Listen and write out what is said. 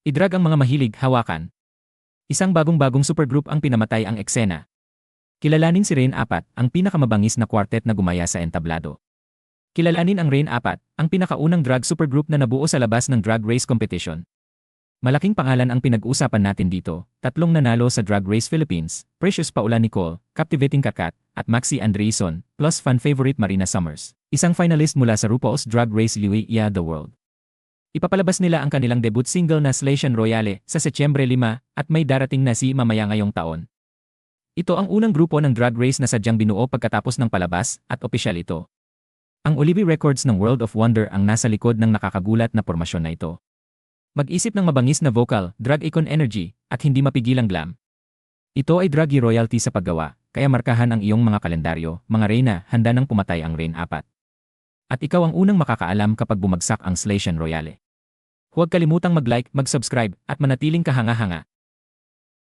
Idrag ang mga mahilig hawakan. Isang bagong-bagong supergroup ang pinamatay ang eksena. Kilalanin si Rain 4, ang pinakamabangis na quartet na gumaya sa entablado. Kilalanin ang Rain 4, ang pinakaunang drag supergroup na nabuo sa labas ng drag race competition. Malaking pangalan ang pinag-usapan natin dito, tatlong nanalo sa Drag Race Philippines, Precious Paula Nicole, Captivating Kakat, at Maxi Andreeson, plus fan favorite Marina Summers, isang finalist mula sa RuPaul's Drag Race Yeah The World. Ipapalabas nila ang kanilang debut single na Slation Royale sa Setyembre 5 at may darating na si mamaya ngayong taon. Ito ang unang grupo ng drag race na sadyang binuo pagkatapos ng palabas at opisyal ito. Ang Olivi Records ng World of Wonder ang nasa likod ng nakakagulat na pormasyon na ito. Mag-isip ng mabangis na vocal, drag icon energy, at hindi mapigilang glam. Ito ay draggy royalty sa paggawa, kaya markahan ang iyong mga kalendaryo, mga reyna, handa nang pumatay ang Rain 4. At ikaw ang unang makakaalam kapag bumagsak ang Slation Royale. Huwag kalimutang mag-like, mag-subscribe, at manatiling kahanga-hanga.